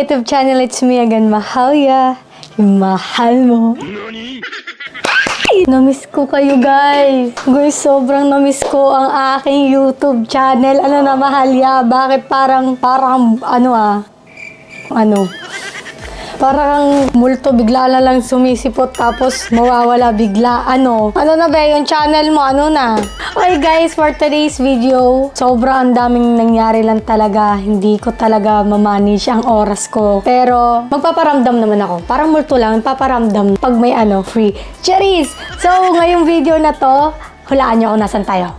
YouTube channel. It's me again, Mahalya. Yung mahal mo. Ay, Namiss ko kayo guys. Guys, sobrang namiss ko ang aking YouTube channel. Ano na, Mahalya? Bakit parang, parang, ano ah, ano, Parang multo bigla na lang sumisipot tapos mawawala bigla. Ano? Ano na ba yung channel mo? Ano na? Okay guys, for today's video, sobrang daming nangyari lang talaga. Hindi ko talaga mamanage ang oras ko. Pero magpaparamdam naman ako. Parang multo lang, paparamdam pag may ano, free. Cheris! So, ngayong video na to, hulaan nyo kung nasan tayo.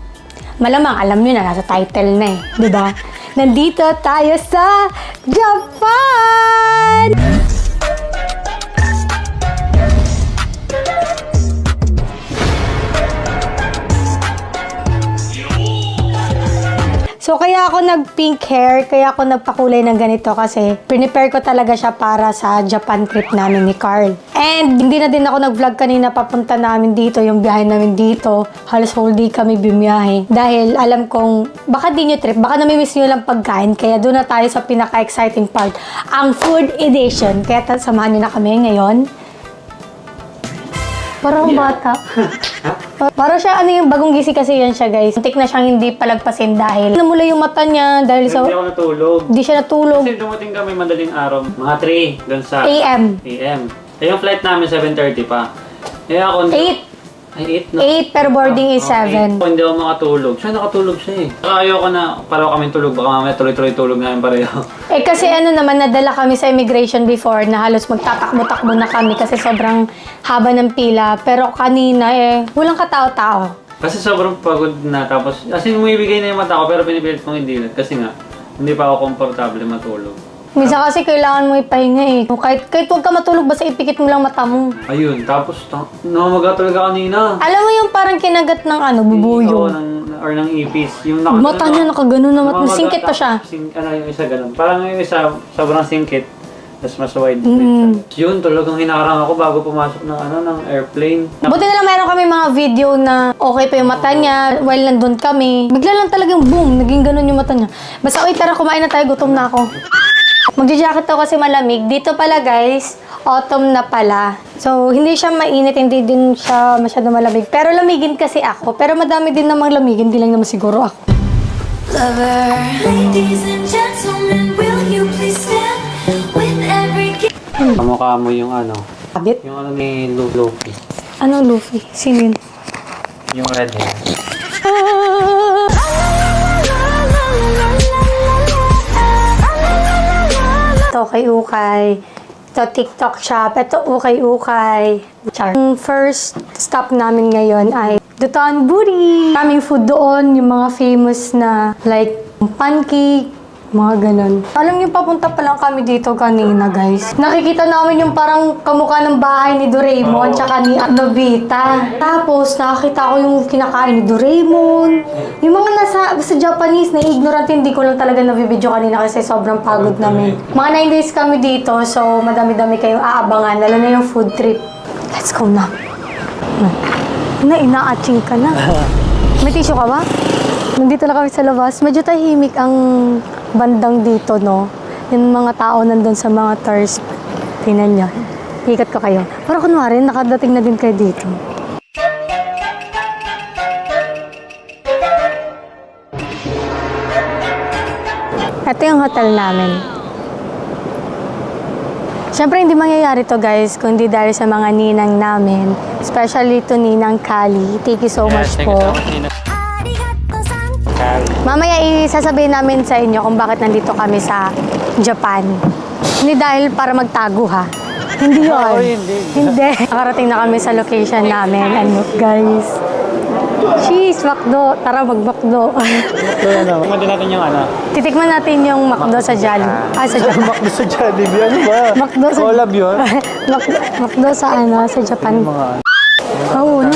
Malamang alam nyo na, nasa title na eh. ba? Nandito tayo sa Japan! So, kaya ako nag-pink hair, kaya ako nagpakulay ng ganito kasi prepare ko talaga siya para sa Japan trip namin ni Carl. And hindi na din ako nag-vlog kanina papunta namin dito, yung biyahe namin dito. Halos whole day kami bumiyahe. Dahil alam kong, baka di nyo trip, baka namimiss nyo lang pagkain. Kaya doon na tayo sa pinaka-exciting part, ang food edition. Kaya samahan nyo na kami ngayon. Parang bata. Pa- Para siya, ano yung bagong gising kasi yan siya, guys. Muntik na siyang hindi palagpasin dahil namula yung mata niya dahil sa... Hindi ako natulog. Hindi siya natulog. Kasi dumating kami madaling araw, mga 3, doon sa AM. AM. Eh, yung flight namin 7.30 pa. Eh ako, 8. Ay, 8 na. 8 pero boarding is Ah, okay. 7. Ako, hindi ako makatulog. Siya nakatulog siya eh. Saka ayoko na, pareho kami tulog. Baka mamaya tuloy-tuloy tulog namin pareho. Eh kasi ano naman, nadala kami sa immigration before na halos magtatakbo-takbo na kami kasi sobrang haba ng pila. Pero kanina eh, walang katao-tao. Kasi sobrang pagod na. Tapos, as in, umibigay na yung mata ko, pero pinipilit kong hindi. Kasi nga, hindi pa ako komportable matulog. Minsan kasi kailangan mo ipahinga eh. Kahit, kahit huwag ka matulog, basta ipikit mo lang mata mo. Ayun, tapos, ta- namaga talaga kanina. Alam mo yung parang kinagat ng ano, Oo, ng, or ng ipis. Yung naka, Mata niya nakaganon na mat- Namamaga, nasingkit pa siya. Sing, ano yung isa ganun. Parang yung isa, sobrang singkit. Tapos mas wide. Mm. Yun, talagang hinakarang ako bago pumasok ng ano ng airplane. Buti na lang meron kami mga video na okay pa yung mata niya while nandun kami. Bigla lang talagang boom, naging ganun yung mata niya. Basta, oy, tara, kumain na tayo, gutom na ako. Magja-jacket ako kasi malamig. Dito pala, guys, autumn na pala. So, hindi siya mainit, hindi din siya masyado malamig. Pero lamigin kasi ako. Pero madami din namang lamigin, hindi lang naman siguro ako. Lover. Ladies and gentlemen, will you please stand with every kiss? Kamukha mo yung ano, Habit? yung ano ni Lu- Luffy. Anong Luffy? Sino yun? Yung red hair. Ito kay Ukay. Ito TikTok shop. Ito Ukay-Ukay. Char. Ang first stop namin ngayon ay Dutan Buri. Kaming food doon, yung mga famous na like pancake, mga ganun. Alam niyo, papunta pa lang kami dito kanina, guys. Nakikita namin yung parang kamukha ng bahay ni Doraemon, tsaka ni Nobita. Tapos, nakakita ko yung kinakain ni Doraemon. Yung mga nasa, sa Japanese, na ignorant, hindi ko lang talaga nabibidyo kanina kasi sobrang pagod namin. Mga 9 days kami dito, so madami-dami kayong aabangan, lalo na yung food trip. Let's go na. Na, ina-atching ka na. May tissue ka ba? Nandito na kami sa labas. Medyo tahimik ang bandang dito, no? Yung mga tao nandun sa mga tours. Tingnan nyo. Ikat ko kayo. Para kunwari, nakadating na din kayo dito. Ito yung hotel namin. Siyempre, hindi mangyayari to guys kung hindi dahil sa mga ninang namin. Especially to Ninang Kali. Thank you so much po. Mamaya isasabihin namin sa inyo kung bakit nandito kami sa Japan. Hindi dahil para magtago ha. Hindi yun. Oo, hindi. Hindi. Nakarating na kami sa location namin. Ano, guys. Cheese, McDo. Tara, mag-McDo. Ano? Tingnan natin yung ano. Titikman natin yung McDo sa Jollibee. Ah, sa Jollibee. Makdo sa Jollibee, ano ba? McDo sa... Collab yun? McDo, McDo sa ano, sa Japan. Oo, no?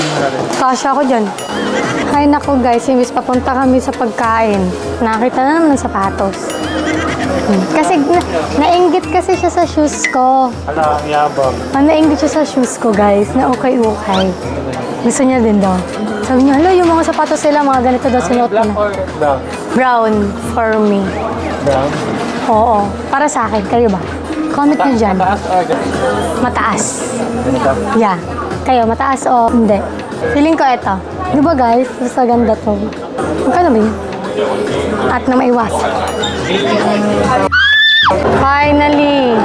Kasha ako dyan. Ay, nako guys, imbis papunta kami sa pagkain. Nakita na naman ng sapatos. Hmm. Kasi na, nainggit kasi siya sa shoes ko. Ala, ang yabang. Ah, nainggit siya sa shoes ko guys, na okay-okay. Gusto niya din daw. Sabi niya, hala, yung mga sapatos nila, mga ganito daw sinuot Black nila. or brown? Brown for me. Brown. Oo, para sa akin. Kayo ba? Comment niyo dyan. Taas or? Mataas. Ganito. Yeah. Kayo, mataas o hindi? Feeling ko ito. Di ba guys? Mas maganda to. Magkano ba yun? At na maiwasan. Finally!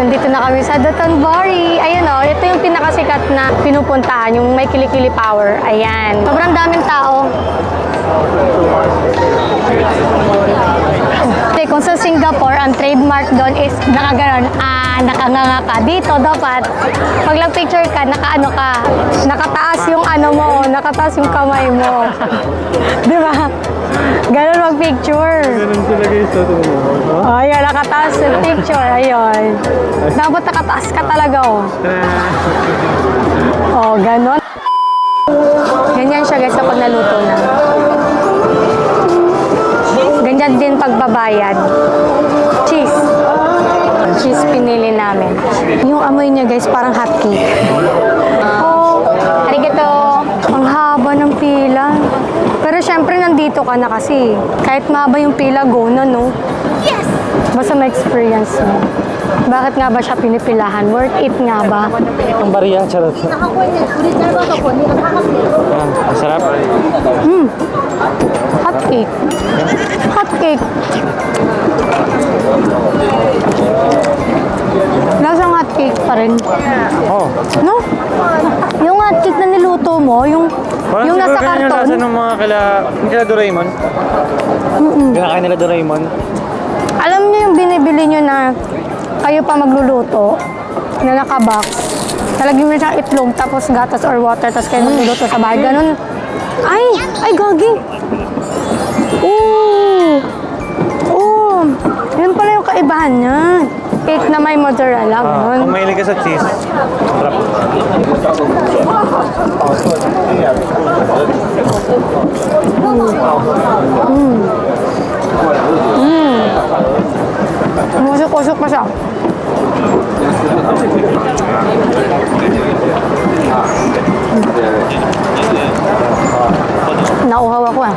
Nandito na kami sa Dotonbori. Ayan o, ito yung pinakasikat na pinupuntahan, yung may kilikili power. Ayan. Sobrang daming tao. Kasi kung sa Singapore, ang trademark doon is nakaganon, ah, nakanganga ka. Dito, dapat, pag lang picture ka, nakaano ka, nakataas yung ano mo, nakataas yung kamay mo. Di ba? Ganon mag-picture. Ganun talaga yung suot mo. Oh, ayun, nakataas yung picture. Ayun. Dapat nakataas ka talaga, oh. Oh, ganon. Ganyan siya guys kapag naluto na. Din pagbabayad. Cheese. Cheese pinili namin. Yung amoy niya guys parang hotcake. Oh, arigato. Ang haba ng pila. Pero syempre nandito ka na kasi. Kahit mahaba yung pila, go na no. Yes! Basta ma-experience mo. Bakit nga ba siya pinipilahan? Worth it nga ba? Ang bariya, charot. Ah, masarap. Hotcake. Hotcake. Lasang hotcake pa rin. Oh. No? Yung hotcake na niluto mo, yung, Parang yung siguro nasa ganyan yung lasa karton. ng mga kila, yung kila Doraemon. Kinakain nila Doraemon. Alam niyo yung binibili niyo na kayo pa magluluto, na nakabox. Talagyan mo na siyang itlog, tapos gatas or water, tapos kayo magluluto sa bahay. Ganun. Ay! Ay, gagi! Oo! Kaibahan niya. Cake na may mozzarella. Ah, ganun. kung mahilig ka sa cheese, sarap. Umusok-usok pa siya. Nauhaw ako ah.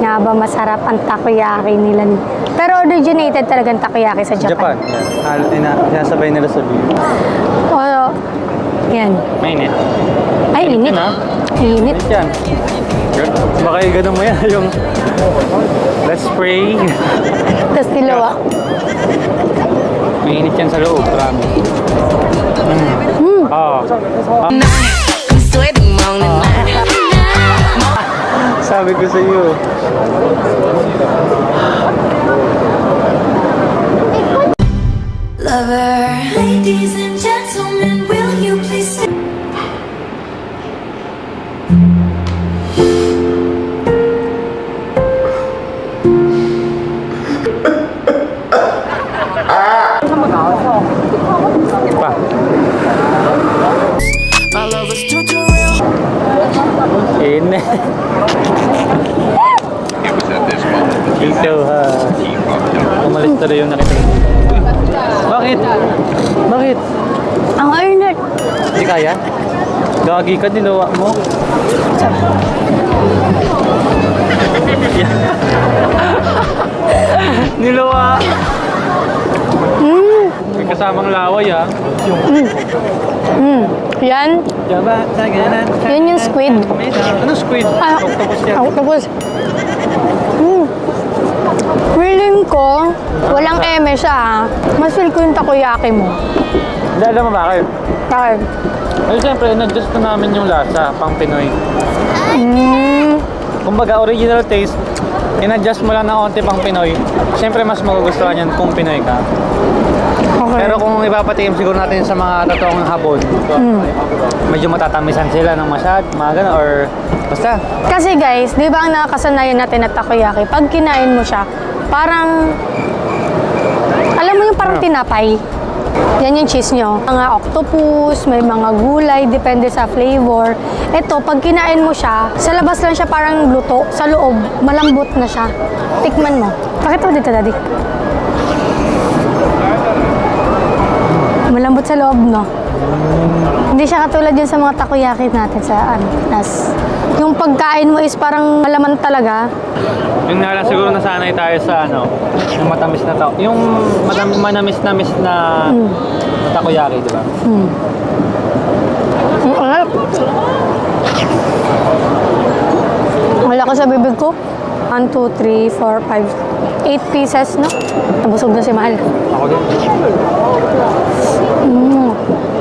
nga ba masarap ang takoyaki nila? Pero originated talagang takoyaki sa Japan. Japan. Yan. Hal, ina, sinasabay nila sa beer. Oo. Yan. Mainit. Ay, init. na. Init. Mainit yan. Baka yung ganun mo yan, yung let's spray. Tapos nilawa. Mainit yan sa loob, promise. Mm. Oo. Ah, sweating on the line. Sabi ko sa iyo. Lover, ladies and gentlemen, Gagi ka, nilawa mo. nilawa. May kasamang laway ah. Mm. Yan. Jaba, saganan. Yun yung squid. Ano squid? Ah, Octopus yan. Octopus. Mm. Feeling ko, walang eme siya ha. Mas feel ko yung takoyaki mo. Hindi, alam mo bakit? Bakit? Eh, siyempre, nag-adjust na namin yung lasa, pang Pinoy. Mm. Kumbaga, original taste, in-adjust mo lang ng konti pang Pinoy. Siyempre, mas magugustuhan yan kung Pinoy ka. Okay. Pero kung ipapatikim siguro natin sa mga totoong habon, medyo matatamisan sila ng masyad, mga ganun, or basta. Kasi guys, di ba ang nakakasanayan natin na takoyaki, pag kinain mo siya, parang, alam mo yung parang tinapay. Yan yung cheese nyo. Mga octopus, may mga gulay, depende sa flavor. Ito, pag kinain mo siya, sa labas lang siya parang luto, sa loob, malambot na siya. Tikman mo. Pakita mo dito, daddy. Malambot sa loob, no? Hindi siya katulad yun sa mga takoyaki natin sa ano, Pinas. Yung pagkain mo is parang malaman talaga. Yung nga lang siguro nasanay tayo sa ano, yung matamis na tao. Yung madam, manamis-namis na takoyaki, di ba? Hmm. Ang alap. Wala ko sa bibig ko. 1, 2, 3, 4, 5, 8 pieces, no? Nabusog na si Mahal. Ako din. Mm.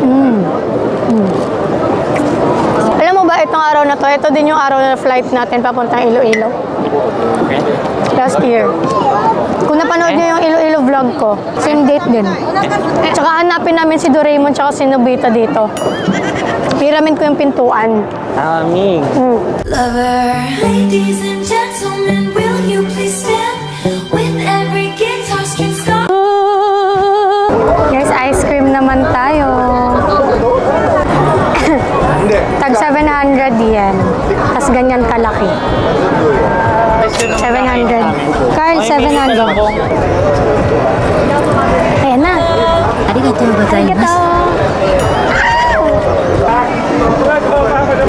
Mm. Mm. Alam mo ba, itong araw na to, ito din yung araw na flight natin papuntang Iloilo. Okay. Last year. Kung napanood niyo yung Iloilo vlog ko, same date din. Tsaka hanapin namin si Doraemon tsaka si Nobita dito. Hiramin ko yung pintuan. Aming. Mm. Lover, ladies and 700 yen. Tapos ganyan kalaki. 700. Carl, 700. Ayan na. Arigato.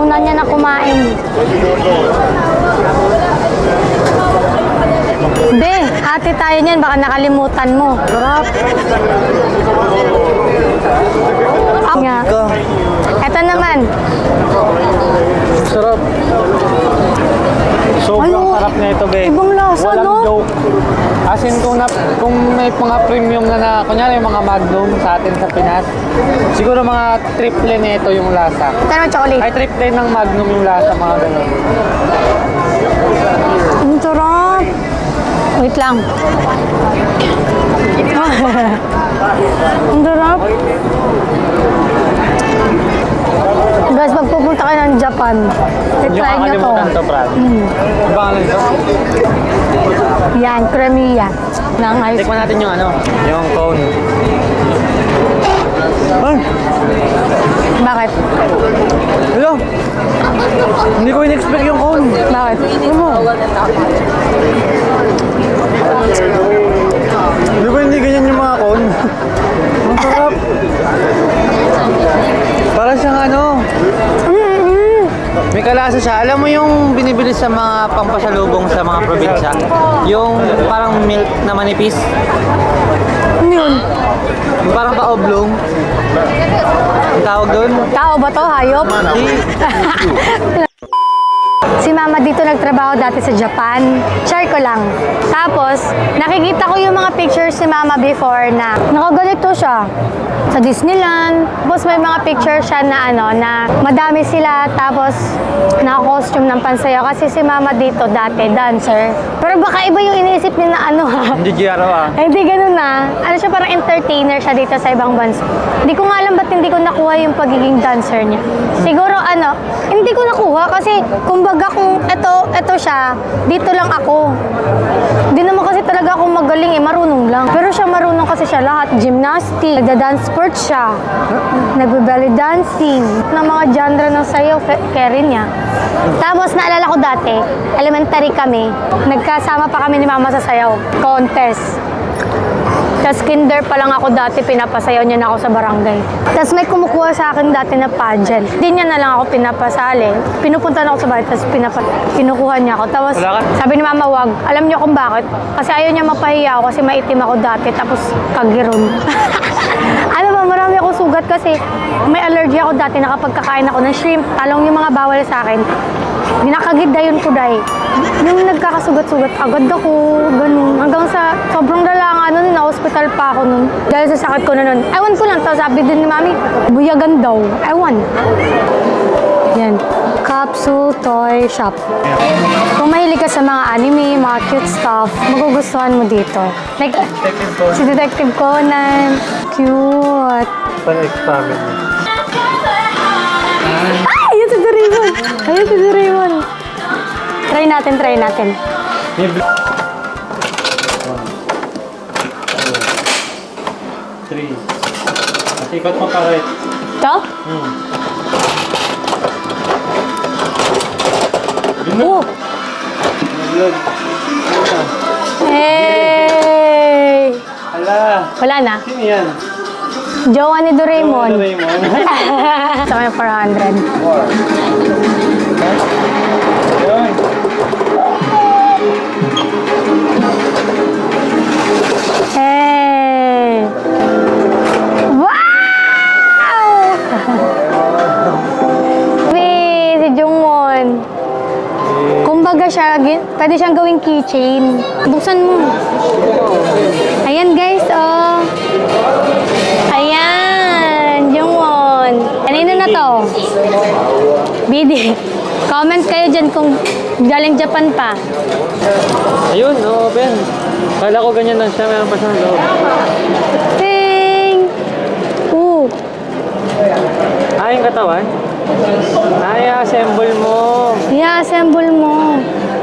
Una niya na kumain. Be, ate tayo niyan, baka nakalimutan mo. Sarap. Nga. Ito naman. Sarap. Sobrang Ano? sarap na ito, be. Ibang lasa, Walang no? joke. As in, kung, na, kung may mga premium na na, kunyari yung mga Magnum sa atin sa Pinas, siguro mga triple nito yung lasa. Ito naman chocolate. Ay, triple ng Magnum yung lasa, mga ganun. Ang sarap. Wait lang. Ang sarap. Guys, pag pupunta kayo ng Japan, Hindi try nyo to. to, Brad. Mm. Ang pangalan to? Yan, cremia. Ng ice Tikman natin yung ano, yung cone. Ay, Bakit? hello. Hindi ko in-expect yung cone. Bakit? Ano? Di ba hindi ganyan yung mga cone? Ang sarap. Para siyang ano, Mm-mm. may kalasa siya. Alam mo yung binibili sa mga pampasalubong sa mga probinsya? Yung parang milk na manipis? Ano yun? Parang pa-oblong? Ang tawag doon? Tao ba to? Hayop? Hindi. Si mama dito nagtrabaho dati sa Japan. Share ko lang. Tapos, nakikita ko yung mga pictures ni mama before na nakaganito siya sa Disneyland. Tapos may mga pictures siya na ano, na madami sila. Tapos, naka-costume ng pansayaw. Kasi si mama dito dati, dancer. Pero baka iba yung iniisip niya na ano ha. Hindi Giaro ah. Hindi ganun na. Ano siya, parang entertainer siya dito sa ibang bansa. Hindi ko nga alam ba't hindi ko nakuha yung pagiging dancer niya. Siguro, ano, hindi ko nakuha kasi, kumbaga kung ito, ito siya, dito lang ako. Hindi naman kasi talaga ako magaling eh, marunong lang. Pero siya marunong kasi siya lahat. Gymnastic, nagda-dance sports siya, nagbe-belly dancing, ng mga genre ng sayo, carry niya. Tapos naalala ko dati, elementary kami, nagkasama pa kami ni mama sa sayaw, contest. Tapos kinder pa lang ako dati, pinapasayaw niya na ako sa barangay. Tapos may kumukuha sa akin dati na pageant. Hindi niya na lang ako pinapasali. Pinupunta na ako sa bahay, tapos pinapa, kinukuha niya ako. Tapos sabi ni mama, wag. Alam niyo kung bakit? Kasi ayaw niya mapahiya ako kasi maitim ako dati, tapos kagiron. ano ba, marami ako sugat kasi may allergy ako dati na kapag kakain ako ng shrimp, talong yung mga bawal sa akin. Binakagid dayon ko dahil. Yung nagkakasugat-sugat, agad ako, ganun. Hanggang sa sobrang nga nun, na-hospital pa ako nun. Dahil sa sakit ko na nun. Ewan ko lang, tapos sabi din ni mami, buyagan daw. Ewan. Yan. Capsule Toy Shop. Kung mahilig ka sa mga anime, mga cute stuff, magugustuhan mo dito. Like, si Detective Conan. Cute. Pan-ex family. Ay, yun si Doraemon. Ayun si Doraemon. Try natin, try natin. May bl- Three. Ikot mo pa kahit. Ito? Hmm. Yun na. Oh! Vlog. Hey! Hala. Wala na. Sino yan? Jowa ni Doraemon. Doraemon. Sa may 400. Yun. Siya, pwede siyang gawing keychain. Buksan mo. Ayan guys, oh. Ayan, Jungwon. Kanino na to? BD. Comment kayo dyan kung galing Japan pa. Ayun, open. Kala ko ganyan lang siya, meron pa siyang loob. Ting! Ooh. Ah, yung katawan? Ay, assemble mo. I-assemble mo.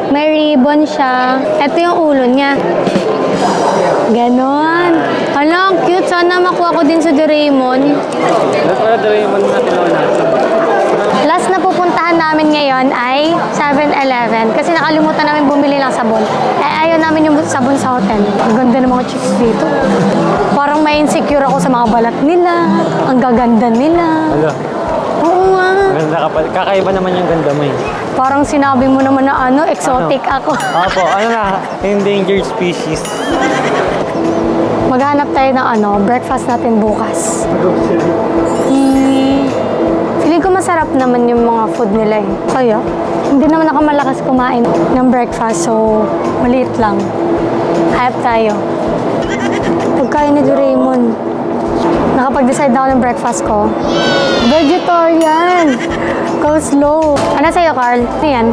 May ribbon siya. Ito yung ulo niya. Ganon. Hala, ang cute. Sana makuha ko din sa Doraemon. Dapat pala Doraemon na natin. Last na pupuntahan namin ngayon ay 7-Eleven. Kasi nakalimutan namin bumili ng sabon. Eh, ayaw namin yung sabon sa hotel. Ang ganda ng mga chicks dito. Parang may insecure ako sa mga balat nila. Ang gaganda nila. Hala, Oo nga. Ganda ka pa. Kakaiba naman yung ganda mo eh. Parang sinabi mo naman na ano, exotic ako. Opo, ano na, endangered species. Maghanap tayo ng ano, breakfast natin bukas. Hmm, feeling ko masarap naman yung mga food nila eh. Kaya, hindi naman ako malakas kumain ng breakfast, so maliit lang. Hayap tayo. Pagkain ni Doraemon. Nakapag-decide na ako ng breakfast ko. Vegetarian! Go slow. Ano sa'yo, Carl? Ano yan?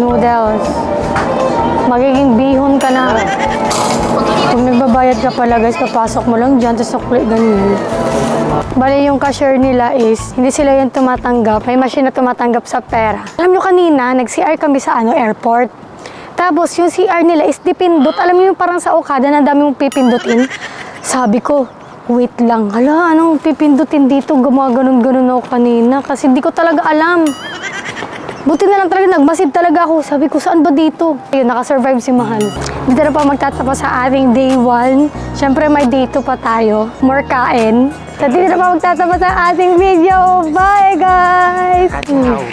Noodles. Magiging bihon ka na. Kung nagbabayad ka pala guys, papasok mo lang dyan, tapos sukli ganyan. Bali yung cashier nila is, hindi sila yung tumatanggap. May machine na tumatanggap sa pera. Alam nyo kanina, nag-CR kami sa ano, airport. Tapos yung CR nila is dipindot. Alam nyo yung parang sa Okada na dami mong pipindutin. Sabi ko, wait lang. Hala, anong pipindutin dito? Gumaganon-ganon ako kanina kasi hindi ko talaga alam. Buti na lang talaga, nagmasid talaga ako. Sabi ko, saan ba dito? Ayun, nakasurvive si Mahal. Dito na pa magtatapos sa ating day 1. Siyempre, may day 2 pa tayo. More kain. So, dito na pa magtatapos sa ating video. Bye, guys!